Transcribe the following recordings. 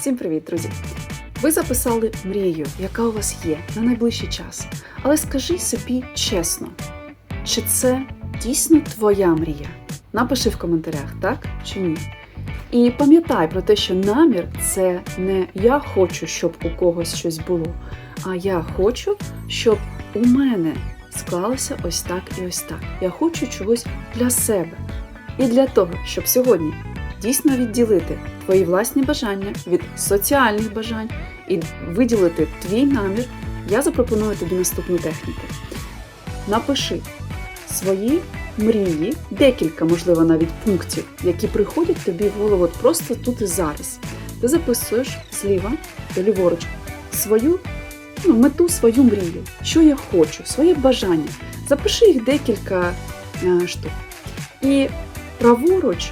Всім привіт, друзі! Ви записали мрію, яка у вас є на найближчий час. Але скажи собі чесно, чи це дійсно твоя мрія? Напиши в коментарях, так чи ні. І пам'ятай про те, що намір це не я хочу, щоб у когось щось було, а я хочу, щоб у мене склалося ось так і ось так. Я хочу чогось для себе. І для того, щоб сьогодні дійсно відділити твої власні бажання від соціальних бажань і виділити твій намір, я запропоную тобі наступну техніку. Напиши свої мрії, декілька, можливо, навіть пунктів, які приходять тобі в голову просто тут і зараз. Ти записуєш зліва до ліворуч свою ну, мету, свою мрію, що я хочу, своє бажання. Запиши їх декілька е, штук. І праворуч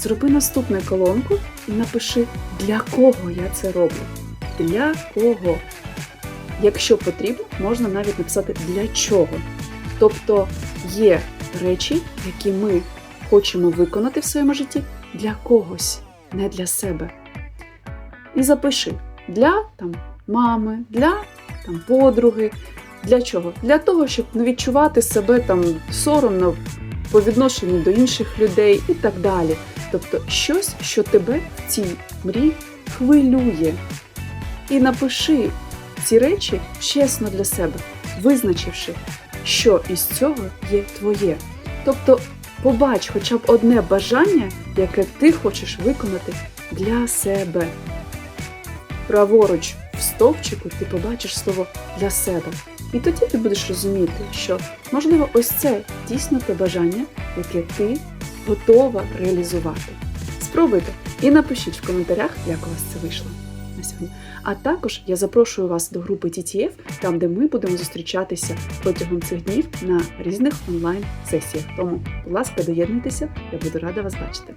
зроби наступну колонку і напиши, для кого я це роблю. Для кого. Якщо потрібно, можна навіть написати для чого. Тобто є речі, які ми хочемо виконати в своєму житті для когось, не для себе. І запиши для там, мами, для там, подруги. Для чого? Для того, щоб не відчувати себе там соромно по відношенню до інших людей і так далі. Тобто щось, що тебе в цій мрії хвилює. І напиши ці речі чесно для себе, визначивши, що із цього є твоє. Тобто побач хоча б одне бажання, яке ти хочеш виконати для себе. Праворуч в стовпчику ти побачиш слово для себе. І тоді ти будеш розуміти, що можливо ось це дійсно те бажання, яке ти готова реалізувати. Спробуйте і напишіть в коментарях, як у вас це вийшло на сьогодні. А також я запрошую вас до групи TTF, там де ми будемо зустрічатися протягом цих днів на різних онлайн-сесіях. Тому, будь ласка, доєднуйтеся, я буду рада вас бачити.